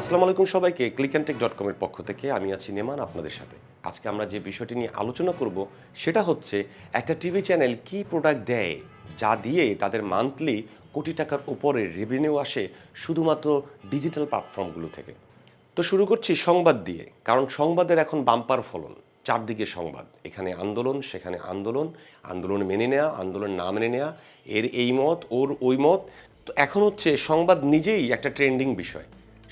আসসালামু আলাইকুম সবাইকে ক্লিক অ্যান্ড টেক ডট কমের পক্ষ থেকে আমি আছি নেমান আপনাদের সাথে। আজকে আমরা যে বিষয়টি নিয়ে আলোচনা করব, সেটা হচ্ছে একটা টিভি চ্যানেল কি প্রোডাক্ট দেয়, যা দিয়ে তাদের মান্থলি কোটি টাকার উপরে রেভিনিউ আসে শুধুমাত্র ডিজিটাল প্ল্যাটফর্মগুলো থেকে। তো শুরু করছি সংবাদ দিয়ে, কারণ সংবাদের এখন বাম্পার ফলন, চারদিকে সংবাদ। এখানে আন্দোলন, সেখানে আন্দোলন আন্দোলন মেনে নেওয়া আন্দোলন না মেনে নেওয়া এর এই মত, ওর ওই মত। তো এখন হচ্ছে সংবাদ নিজেই একটা ট্রেন্ডিং বিষয়।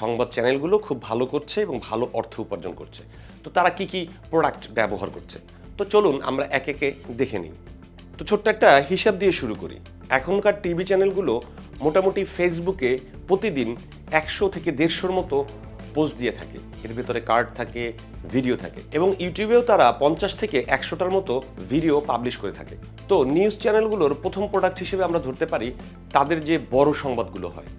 সংবাদ চ্যানেলগুলো খুব ভালো করছে এবং ভালো অর্থ উপার্জন করছে। তো তারা কি কি প্রোডাক্ট ব্যবহার করছে? তো চলুন আমরা এক একে দেখে নিই। তো ছোট্ট একটা হিসাব দিয়ে শুরু করি। এখনকার টিভি চ্যানেলগুলো মোটামুটি ফেসবুকে প্রতিদিন একশো থেকে দেড়শোর মতো পোস্ট দিয়ে থাকে। এর ভেতরে কার্ড থাকে ভিডিও থাকে এবং ইউটিউবেও তারা পঞ্চাশ থেকে একশোটার মতো ভিডিও পাবলিশ করে থাকে। তো নিউজ চ্যানেলগুলোর প্রথম প্রোডাক্ট হিসেবে আমরা ধরতে পারি তাদের যে বড় সংবাদগুলো হয়।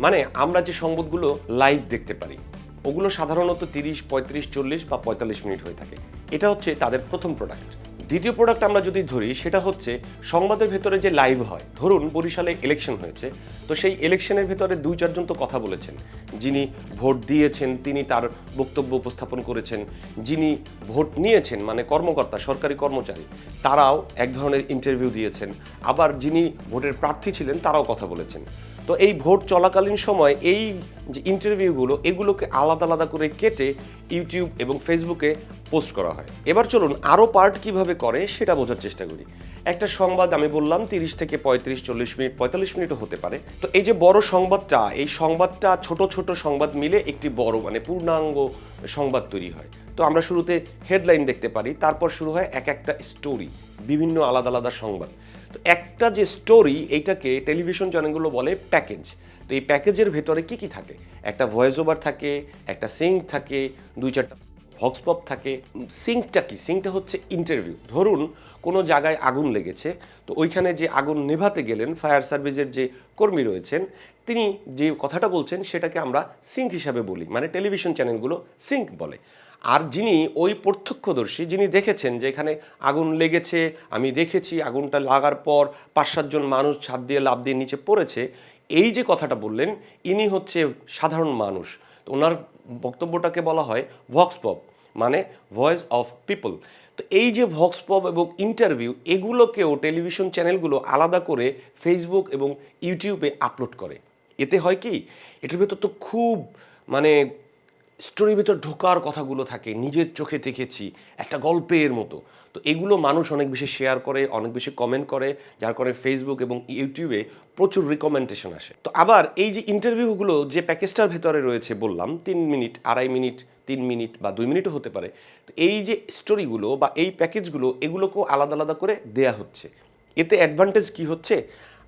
মানে আমরা যে সংবাদগুলো লাইভ দেখতে পারি, ওগুলো সাধারণত তিরিশ, পঁয়ত্রিশ, চল্লিশ বা পঁয়তাল্লিশ মিনিট হয়ে থাকে। এটা হচ্ছে তাদের প্রথম প্রোডাক্ট দ্বিতীয় প্রোডাক্ট আমরা যদি ধরি, সেটা হচ্ছে সংবাদের ভেতরে যে লাইভ হয়। ধরুন, বরিশালে ইলেকশন হয়েছে, তো সেই ইলেকশনের ভেতরে দুই, চারজন তো কথা বলেছেন। যিনি ভোট দিয়েছেন, তিনি তার বক্তব্য উপস্থাপন করেছেন। যিনি ভোট নিয়েছেন মানে কর্মকর্তা, সরকারি কর্মচারী, তারাও এক ধরনের ইন্টারভিউ দিয়েছেন। আবার যিনি ভোটের প্রার্থী ছিলেন, তারাও কথা বলেছেন। তো এই ভোট চলাকালীন সময় এই যে ইন্টারভিউগুলো এগুলোকে আলাদা আলাদা করে কেটে ইউটিউব এবং ফেসবুকে পোস্ট করা হয়। এবার চলুন আরও পার্ট কীভাবে করে সেটা বোঝার চেষ্টা করি। একটা সংবাদ আমি বললাম, তিরিশ থেকে পঁয়ত্রিশ, চল্লিশ মিনিট, পঁয়তাল্লিশ মিনিটও হতে পারে। তো এই যে বড় সংবাদটা, এই সংবাদটা ছোট ছোট সংবাদ মিলে একটি বড় মানে পূর্ণাঙ্গ সংবাদ তৈরি হয়। তো আমরা শুরুতে হেডলাইন দেখতে পারি, তারপর শুরু হয় এক একটা স্টোরি বিভিন্ন আলাদা আলাদা সংবাদ। তো একটা যে স্টোরি এইটাকে টেলিভিশন চ্যানেলগুলো বলে প্যাকেজ তো এই প্যাকেজের ভেতরে কি কি থাকে? একটা ভয়েস ওভার থাকে, একটা সিঙ্ক থাকে, দুই চারটা ভক্সপপ থাকে। সিঙ্কটা কি? সিঙ্কটা হচ্ছে ইন্টারভিউ ধরুন কোনো জায়গায় আগুন লেগেছে, তো ওইখানে যে আগুন নেভাতে গেলেন ফায়ার সার্ভিসের যে কর্মী রয়েছেন, তিনি যে কথাটা বলছেন সেটাকে আমরা সিঙ্ক হিসাবে বলি মানে টেলিভিশন চ্যানেলগুলো সিঙ্ক বলে। আর যিনি ওই প্রত্যক্ষদর্শী, যিনি দেখেছেন যে এখানে আগুন লেগেছে, আমি দেখেছি আগুনটা লাগার পর পাঁচ সাতজন মানুষ ছাদ দিয়ে লাভ দিয়ে নিচে পড়েছে, এই যে কথাটা বললেন, ইনি হচ্ছে সাধারণ মানুষ। ওনার বক্তব্যটাকে বলা হয় ভক্স পপ মানে ভয়েস অফ পিপল। তো এই যে ভক্স পপ এবং ইন্টারভিউ এগুলোকেও টেলিভিশন চ্যানেলগুলো আলাদা করে ফেসবুক এবং ইউটিউবে আপলোড করে। এতে হয় কি, এটার ভেতর তো খুব মানে স্টোরির ভিতর ঢোকার কথাগুলো থাকে, নিজের চোখে দেখেছি, একটা গল্পের মতো। তো এগুলো মানুষ অনেক বেশি শেয়ার করে, অনেক বেশি কমেন্ট করে, যার কারণে ফেসবুক এবং ইউটিউবে প্রচুর রিকমেন্ডেশন আসে। তো আবার এই যে ইন্টারভিউগুলো যে প্যাকেজটার ভেতরে রয়েছে বললাম, তিন মিনিট, আড়াই মিনিট, তিন মিনিট বা দুই মিনিটও হতে পারে, তো এই যে স্টোরিগুলো বা এই প্যাকেজগুলো এগুলোকেও আলাদা আলাদা করে দেয়া হচ্ছে। এতে অ্যাডভান্টেজ কি হচ্ছে?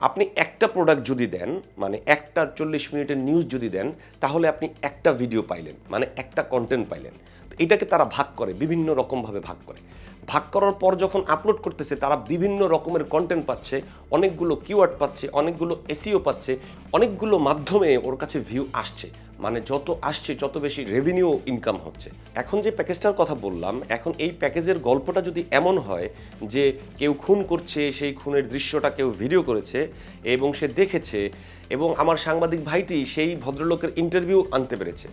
আপনি একটা প্রোডাক্ট যদি দেন মানে একটা চল্লিশ মিনিটের নিউজ যদি দেন, তাহলে আপনি একটা ভিডিও পাইলেন মানে একটা কন্টেন্ট পাইলেন। তো এটাকে তারা ভাগ করে, বিভিন্ন রকমভাবে ভাগ করে। ভাগ করার পর যখন আপলোড করতেছে, তারা বিভিন্ন রকমের কন্টেন্ট পাচ্ছে, অনেকগুলো কিওয়ার্ড পাচ্ছে, অনেকগুলো এসিও পাচ্ছে, অনেকগুলো মাধ্যমে ওর কাছে ভিউ আসছে। মানে যত আসছে, যত বেশি রেভিনিউ ইনকাম হচ্ছে। এখন যে প্যাকেজটার কথা বললাম, এখন এই প্যাকেজের গল্পটা যদি এমন হয় যে কেউ খুন করছে, সেই খুনের দৃশ্যটা কেউ ভিডিও করেছে এবং সে দেখেছে এবং আমার সাংবাদিক ভাইটি সেই ভদ্রলোকের ইন্টারভিউ আনতে পেরেছে।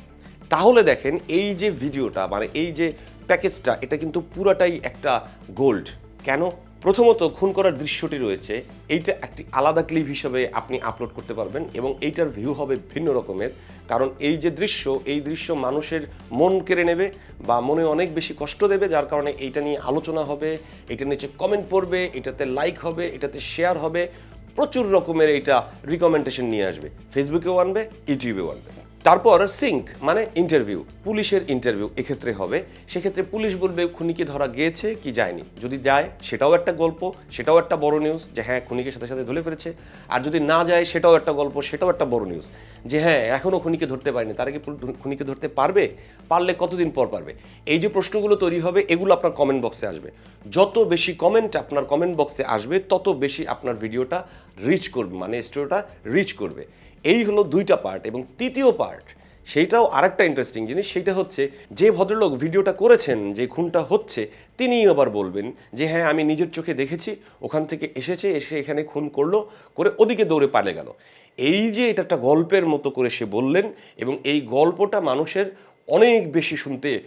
তাহলে দেখেন এই যে ভিডিওটা মানে এই যে প্যাকেজটা, এটা কিন্তু পুরাটাই একটা গোল্ড। কেন? প্রথমত খুন করার দৃশ্যটি রয়েছে, এইটা একটি আলাদা ক্লিপ হিসেবে আপনি আপলোড করতে পারবেন এবং এইটার ভিউ হবে ভিন্ন রকমের। কারণ এই যে দৃশ্য, এই দৃশ্য মানুষের মন কেড়ে নেবে বা মনে অনেক বেশি কষ্ট দেবে, যার কারণে এইটা নিয়ে আলোচনা হবে এটা নিচে কমেন্ট পড়বে, এটাতে লাইক হবে, এটাতে শেয়ার হবে, প্রচুর রকমের এটা রিকমেন্ডেশন নিয়ে আসবে। ফেসবুকেও আনবে ইউটিউবেও আনবে। তারপর সিঙ্ক মানে ইন্টারভিউ পুলিশের ইন্টারভিউ এক্ষেত্রে হবে। সেক্ষেত্রে পুলিশ বলবে, খুনিকে ধরা গিয়েছে কি যায়নি? যদি যায়, সেটাও একটা গল্প, সেটাও একটা বড় নিউজ যে হ্যাঁ খুনিকে সাথে সাথে ধরে ফেলেছে। আর যদি না যায়, সেটাও একটা গল্প, সেটাও একটা বড় নিউজ যে হ্যাঁ এখনও খুনিকে ধরতে পারেনি। তারা কি খুনিকে ধরতে পারবে? পারলে কতদিন পর পারবে? এই যে প্রশ্নগুলো তৈরি হবে, এগুলো আপনার কমেন্ট বক্সে আসবে। যত বেশি কমেন্ট আপনার কমেন্ট বক্সে আসবে, তত বেশি আপনার ভিডিওটা রিচ করবে মানে স্টোরিটা রিচ করবে। এই হলো দুইটা পার্ট এবং তৃতীয় পার্ট সেইটাও আরেকটা ইন্টারেস্টিং জিনিস, সেইটা হচ্ছে যে ভদ্রলোক ভিডিওটা করেছেন, যে খুনটা হচ্ছে, তিনিই আবার বলবেন যে হ্যাঁ আমি নিজের চোখে দেখেছি, ওখান থেকে এসেছে, এসে এখানে খুন করল, করে ওদিকে দৌড়ে পালে গেল। এই যে এটা একটা গল্পের মতো করে সে বললেন এবং এই গল্পটা মানুষের অনেক বেশি শুনতে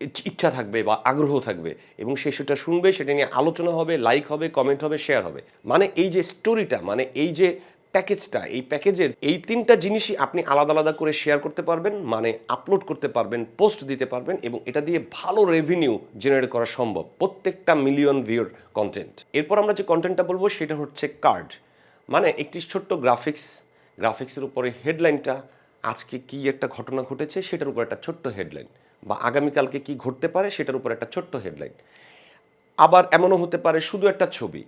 ইচ- ইচ্ছা থাকবে বা আগ্রহ থাকবে এবং সে সেটা শুনবে, সেটা নিয়ে আলোচনা হবে লাইক হবে কমেন্ট হবে শেয়ার হবে। মানে এই যে স্টোরিটা মানে এই যে প্যাকেজটা, এই প্যাকেজের এই তিনটা জিনিসই আপনি আলাদা আলাদা করে শেয়ার করতে পারবেন মানে আপলোড করতে পারবেন পোস্ট দিতে পারবেন এবং এটা দিয়ে ভালো রেভিনিউ জেনারেট করা সম্ভব, প্রত্যেকটা মিলিয়ন ভিউর কন্টেন্ট এরপর আমরা যে কন্টেন্টটা বলব, সেটা হচ্ছে কার্ড মানে একটি ছোট্ট গ্রাফিক্স গ্রাফিক্সের উপরে হেডলাইনটা আজকে কি একটা ঘটনা ঘটেছে, সেটার উপর একটা ছোট্ট হেডলাইন বা আগামীকালকে কি ঘটতে পারে, সেটার উপর একটা ছোট্ট হেডলাইন আবার এমনও হতে পারে, শুধু একটা ছবি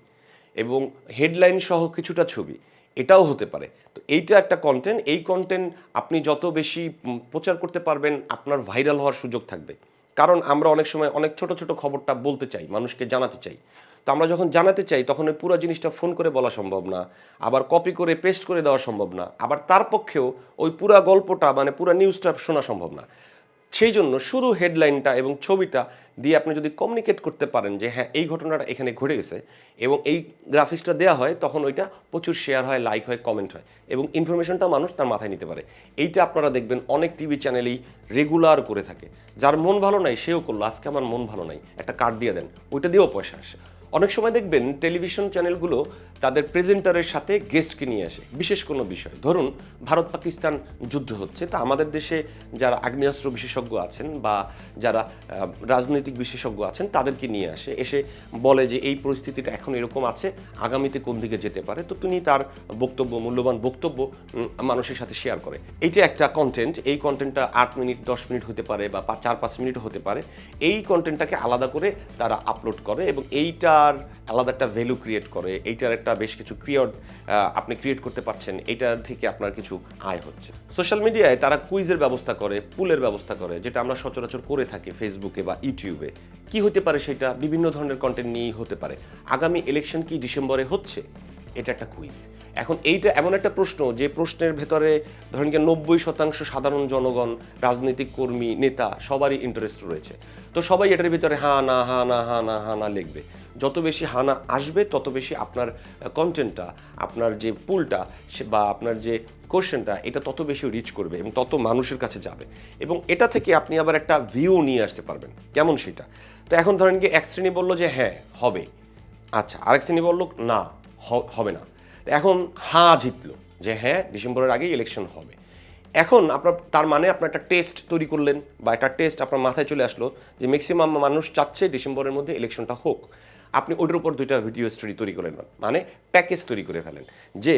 এবং হেডলাইন সহ কিছুটা ছবি। এটাও হতে পারে। তো এইটা একটা কন্টেন্ট এই কন্টেন্ট আপনি যত বেশি প্রচার করতে পারবেন, আপনার ভাইরাল হওয়ার সুযোগ থাকবে। কারণ আমরা অনেক সময় অনেক ছোট ছোট খবরটা বলতে চাই, মানুষকে জানাতে চাই। তো আমরা যখন জানাতে চাই, তখন ওই পুরো জিনিসটা ফোন করে বলা সম্ভব না, আবার কপি করে পেস্ট করে দেওয়া সম্ভব না, আবার তার পক্ষেও ওই পুরা গল্পটা মানে পুরো নিউজটা শোনা সম্ভব না। সেই জন্য শুধু হেডলাইনটা এবং ছবিটা দিয়ে আপনি যদি কমিউনিকেট করতে পারেন যে হ্যাঁ এই ঘটনাটা এখানে ঘটে গেছে এবং এই গ্রাফিক্সটা দেওয়া হয়, তখন ওইটা প্রচুর শেয়ার হয় লাইক হয় কমেন্ট হয় এবং ইনফরমেশনটা মানুষ তার মাথায় নিতে পারে। এইটা আপনারা দেখবেন অনেক টিভি চ্যানেলেই রেগুলার করে থাকে। যার মন ভালো নাই, সেও করল, আজকে আমার মন ভালো নাই, একটা কার্ড দিয়ে দেন। ওইটা দিয়েও পয়সা আসে। অনেক সময় দেখবেন টেলিভিশন চ্যানেলগুলো তাদের প্রেজেন্টারের সাথে গেস্টকে নিয়ে আসে। বিশেষ কোনো বিষয়। ধরুন, ভারত পাকিস্তান যুদ্ধ হচ্ছে, তা আমাদের দেশে যারা আগ্নেয়াস্ত্র বিশেষজ্ঞ আছেন বা যারা রাজনৈতিক বিশেষজ্ঞ আছেন, তাদেরকে নিয়ে আসে। এসে বলে যে, এই পরিস্থিতিটা এখন এরকম আছে, আগামীতে কোন দিকে যেতে পারে? তো তিনি তার বক্তব্য, মূল্যবান বক্তব্য মানুষের সাথে শেয়ার করে। এইটা একটা কন্টেন্ট এই কন্টেন্টটা আট মিনিট, দশ মিনিট হতে পারে বা চার, পাঁচ মিনিট হতে পারে, এই কন্টেন্টটাকে আলাদা করে তারা আপলোড করে এবং এইটার আলাদা একটা ভ্যালু ক্রিয়েট করে, এইটার একটা বেশ কিছু ক্রিয়ড আপনি ক্রিয়েট করতে পারছেন। এইটার থেকে আপনার কিছু আয় হচ্ছে। সোশ্যাল মিডিয়ায় তারা কুইজের ব্যবস্থা করে, পুলের ব্যবস্থা করে, যেটা আমরা সচরাচর করে থাকি ফেসবুকে বা ইউটিউবে কি হতে পারে সেটা বিভিন্ন ধরনের কন্টেন্ট নিয়েই হতে পারে। আগামী ইলেকশন কি ডিসেম্বরে হচ্ছে? এটা একটা কুইজ এখন এইটা এমন একটা প্রশ্ন যে প্রশ্নের ভেতরে ধরেন গিয়ে নব্বই শতাংশ সাধারণ জনগণ, রাজনৈতিক কর্মী, নেতা, সবারই ইন্টারেস্ট রয়েছে। তো সবাই এটার ভিতরে হা না হা না হা না হা না লিখবে। যত বেশি হানা আসবে, তত বেশি আপনার কন্টেন্টটা আপনার যে পুলটা সে বা আপনার যে কোশ্চেনটা এটা তত বেশি রিচ করবে এবং তত মানুষের কাছে যাবে। এবং এটা থেকে আপনি আবার একটা ভিউ নিয়ে আসতে পারবেন। কেমন সেটা? তো এখন ধরেন কি, এক শ্রেণি বলল যে হ্যাঁ হবে। আচ্ছা আরেক শ্রেণি বলল, না হবে না। তো এখন হা জিতলো যে হ্যাঁ ডিসেম্বরের আগেই ইলেকশন হবে। এখন আপনার, তার মানে আপনার একটা টেস্ট তৈরি করলেন বা একটা টেস্ট আপনার মাথায় চলে আসলো যে ম্যাক্সিমাম মানুষ চাচ্ছে ডিসেম্বরের মধ্যে ইলেকশনটা হোক। আপনি ওটার উপর দুইটা ভিডিও স্টোরি তৈরি করে নেন। মানে প্যাকেজ তৈরি করে ফেলেন যে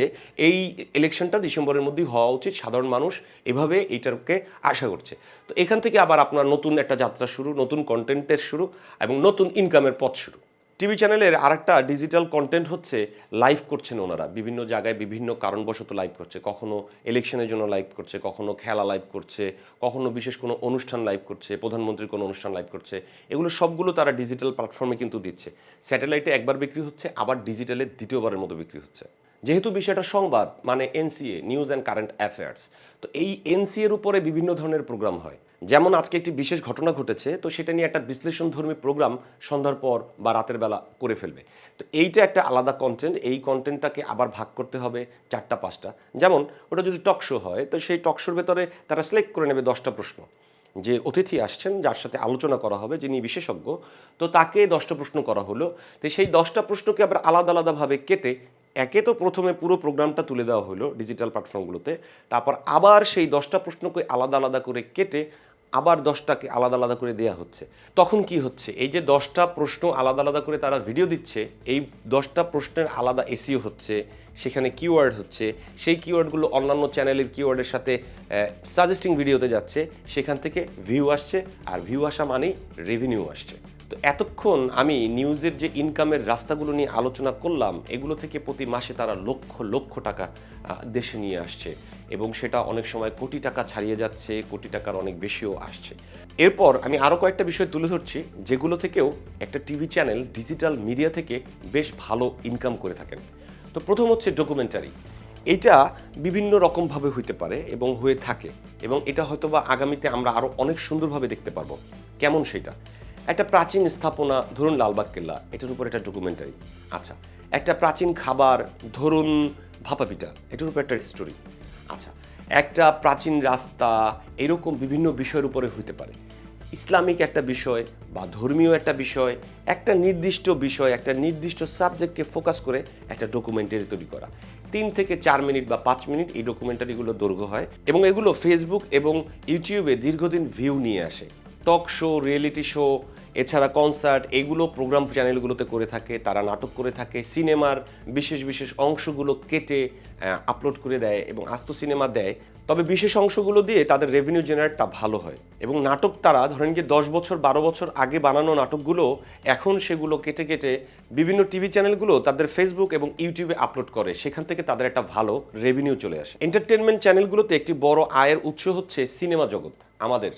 এই ইলেকশনটা ডিসেম্বরের মধ্যেই হওয়া উচিত, সাধারণ মানুষ এভাবে এইটাকে আশা করছে। তো এখান থেকে আবার আপনার নতুন একটা যাত্রা শুরু, নতুন কন্টেন্টের শুরু এবং নতুন ইনকামের পথ শুরু। টিভি চ্যানেলের আরেকটা ডিজিটাল কন্টেন্ট হচ্ছে লাইভ করছেন ওনারা। বিভিন্ন জায়গায় বিভিন্ন কারণবশত লাইভ করছে। কখনো ইলেকশনের জন্য লাইভ করছে, কখনো খেলা লাইভ করছে, কখনো বিশেষ কোনো অনুষ্ঠান লাইভ করছে, প্রধানমন্ত্রীর কোনো অনুষ্ঠান লাইভ করছে। এগুলো সবগুলো তারা ডিজিটাল প্ল্যাটফর্মে কিন্তু দিচ্ছে। স্যাটেলাইটে একবার বিক্রি হচ্ছে, আবার ডিজিটালে দ্বিতীয়বারের মতো বিক্রি হচ্ছে। যেহেতু বিষয়টা সংবাদ মানে NCA news and current affairs তো এই এনসিএ এর উপরে বিভিন্ন ধরনের প্রোগ্রাম হয়। যেমন আজকে একটি বিশেষ ঘটনা ঘটেছে, তো সেটা নিয়ে একটা বিশ্লেষণধর্মী প্রোগ্রাম সন্ধ্যার পর বা রাতের বেলা করে ফেলবে। তো এইটা একটা আলাদা কন্টেন্ট এই কন্টেন্টটাকে আবার ভাগ করতে হবে চারটা, পাঁচটা। যেমন ওটা যদি টক শো হয়, তো সেই টক শোর ভেতরে তারা সিলেক্ট করে নেবে দশটা প্রশ্ন। যে অতিথি আসছেন, যার সাথে আলোচনা করা হবে, যিনি বিশেষজ্ঞ, তো তাকে দশটা প্রশ্ন করা হলো। তো সেই দশটা প্রশ্নকে আবার আলাদা, আলাদাভাবে কেটে একে তো প্রথমে পুরো প্রোগ্রামটা তুলে দেওয়া হলো ডিজিটাল প্ল্যাটফর্মগুলোতে তারপর আবার সেই দশটা প্রশ্নকে আলাদা আলাদা করে কেটে আবার দশটাকে আলাদা আলাদা করে দেয়া হচ্ছে। তখন কি হচ্ছে? এই যে দশটা প্রশ্ন আলাদা আলাদা করে তারা ভিডিও দিচ্ছে, এই দশটা প্রশ্নের আলাদা এসিও হচ্ছে, সেখানে কিওয়ার্ড হচ্ছে, সেই কিওয়ার্ডগুলো অন্যান্য চ্যানেলের কিওয়ার্ডের সাথে সাজেস্টিং ভিডিওতে যাচ্ছে, সেখান থেকে ভিউ আসছে, আর ভিউ আসা মানেই রেভিনিউ আসছে। তো এতক্ষণ আমি নিউজের যে ইনকামের রাস্তাগুলো নিয়ে আলোচনা করলাম, এগুলো থেকে প্রতি মাসে তারা লক্ষ লক্ষ টাকা দেশে নিয়ে আসছে এবং সেটা অনেক সময় কোটি টাকা ছাড়িয়ে যাচ্ছে, কোটি টাকার অনেক বেশিও আসছে। এরপর আমি আরও কয়েকটা বিষয় তুলে ধরছি, যেগুলো থেকেও একটা টিভি চ্যানেল ডিজিটাল মিডিয়া থেকে বেশ ভালো ইনকাম করে থাকেন। তো প্রথম হচ্ছে ডকুমেন্টারি এটা বিভিন্ন রকমভাবে হইতে পারে এবং হয়ে থাকে এবং এটা হয়তোবা আগামীতে আমরা আরও অনেক সুন্দরভাবে দেখতে পারব। কেমন সেটা? একটা প্রাচীন স্থাপনা, ধরুন লালবাগ কেল্লা, এটার উপর একটা ডকুমেন্টারি আচ্ছা একটা প্রাচীন খাবার, ধরুন ভাপা পিঠা, এটার উপর একটা স্টোরি আচ্ছা একটা প্রাচীন রাস্তা, এরকম বিভিন্ন বিষয়ের উপরে হতে পারে। ইসলামিক একটা বিষয় বা ধর্মীয় একটা বিষয়, একটা নির্দিষ্ট বিষয়, একটা নির্দিষ্ট সাবজেক্টকে ফোকাস করে একটা ডকুমেন্টারি তৈরি করা। তিন থেকে চার মিনিট বা পাঁচ মিনিট এই ডকুমেন্টারিগুলো দৈর্ঘ্য হয় এবং এগুলো ফেসবুক এবং ইউটিউবে দীর্ঘদিন ভিউ নিয়ে আসে। টক শো রিয়েলিটি শো এছাড়া কনসার্ট এগুলো প্রোগ্রাম চ্যানেলগুলোতে করে থাকে, তারা নাটক করে থাকে সিনেমার বিশেষ বিশেষ অংশগুলো কেটে আপলোড করে দেয় এবং আস্ত সিনেমা দেয়। তবে বিশেষ অংশগুলো দিয়ে তাদের রেভিনিউ জেনারেটটা ভালো হয় এবং নাটক তারা ধরেন গিয়ে দশ বছর, বারো বছর আগে বানানো নাটকগুলো এখন সেগুলো কেটে কেটে বিভিন্ন টিভি চ্যানেলগুলো তাদের ফেসবুক এবং ইউটিউবে আপলোড করে। সেখান থেকে তাদের একটা ভালো রেভিনিউ চলে আসে। এন্টারটেনমেন্ট চ্যানেলগুলোতে একটি বড় আয়ের উৎস হচ্ছে সিনেমা জগৎ, আমাদের।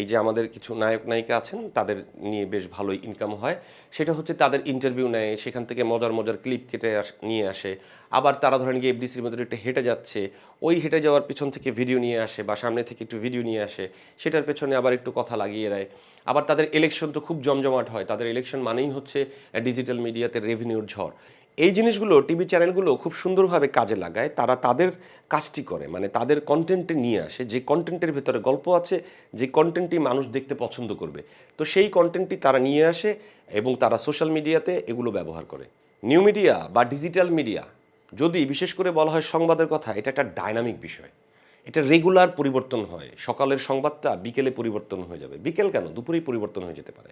এই যে আমাদের কিছু নায়ক, নায়িকা আছেন, তাদের নিয়ে বেশ ভালোই ইনকাম হয়। সেটা হচ্ছে তাদের ইন্টারভিউ নেয়, সেখান থেকে মজার মজার ক্লিপ কেটে নিয়ে আসে। আবার তারা ধরেন গিয়ে এফডিসির মধ্যে একটু হেঁটে যাচ্ছে, ওই হেঁটে যাওয়ার পিছন থেকে ভিডিও নিয়ে আসে বা সামনে থেকে একটু ভিডিও নিয়ে আসে, সেটার পেছনে আবার একটু কথা লাগিয়ে দেয়। আবার তাদের ইলেকশন তো খুব জমজমাট হয়, তাদের ইলেকশন মানেই হচ্ছে ডিজিটাল মিডিয়াতে রেভিনিউর ঝড়। এই জিনিসগুলো টিভি চ্যানেলগুলো খুব সুন্দরভাবে কাজে লাগায়, তারা তাদের কাজটি করে মানে তাদের কন্টেন্টে নিয়ে আসে, যে কন্টেন্টের ভেতরে গল্প আছে, যে কন্টেন্টটি মানুষ দেখতে পছন্দ করবে। তো সেই কন্টেন্টটি তারা নিয়ে আসে এবং তারা সোশ্যাল মিডিয়াতে এগুলো ব্যবহার করে। নিউ মিডিয়া বা ডিজিটাল মিডিয়া যদি বিশেষ করে বলা হয় সংবাদের কথা, এটা একটা ডাইনামিক বিষয়। এটা রেগুলার পরিবর্তন হয়, সকালের সংবাদটা বিকেলে পরিবর্তন হয়ে যাবে। বিকেল কেন? দুপুরেই পরিবর্তন হয়ে যেতে পারে।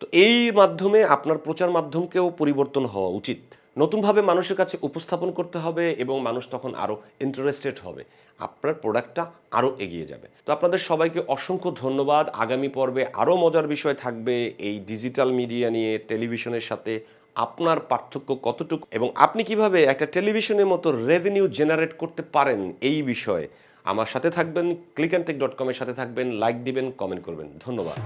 তো এই মাধ্যমে আপনার প্রচার মাধ্যমকেও পরিবর্তন হওয়া উচিত। নতুনভাবে মানুষের কাছে উপস্থাপন করতে হবে এবং মানুষ তখন আরও ইন্টারেস্টেড হবে। আপনার প্রোডাক্টটা আরও এগিয়ে যাবে। তো আপনাদের সবাইকে অসংখ্য ধন্যবাদ। আগামী পর্বে আরও মজার বিষয় থাকবে এই ডিজিটাল মিডিয়া নিয়ে টেলিভিশনের সাথে। আপনার পার্থক্য কতটুকু এবং আপনি কীভাবে একটা টেলিভিশনের মতো রেভিনিউ জেনারেট করতে পারেন এই বিষয়ে আমার সাথে থাকবেন ক্লিক অ্যান্ড টেক ডট কমের সাথে থাকবেন লাইক দিবেন কমেন্ট করবেন। ধন্যবাদ।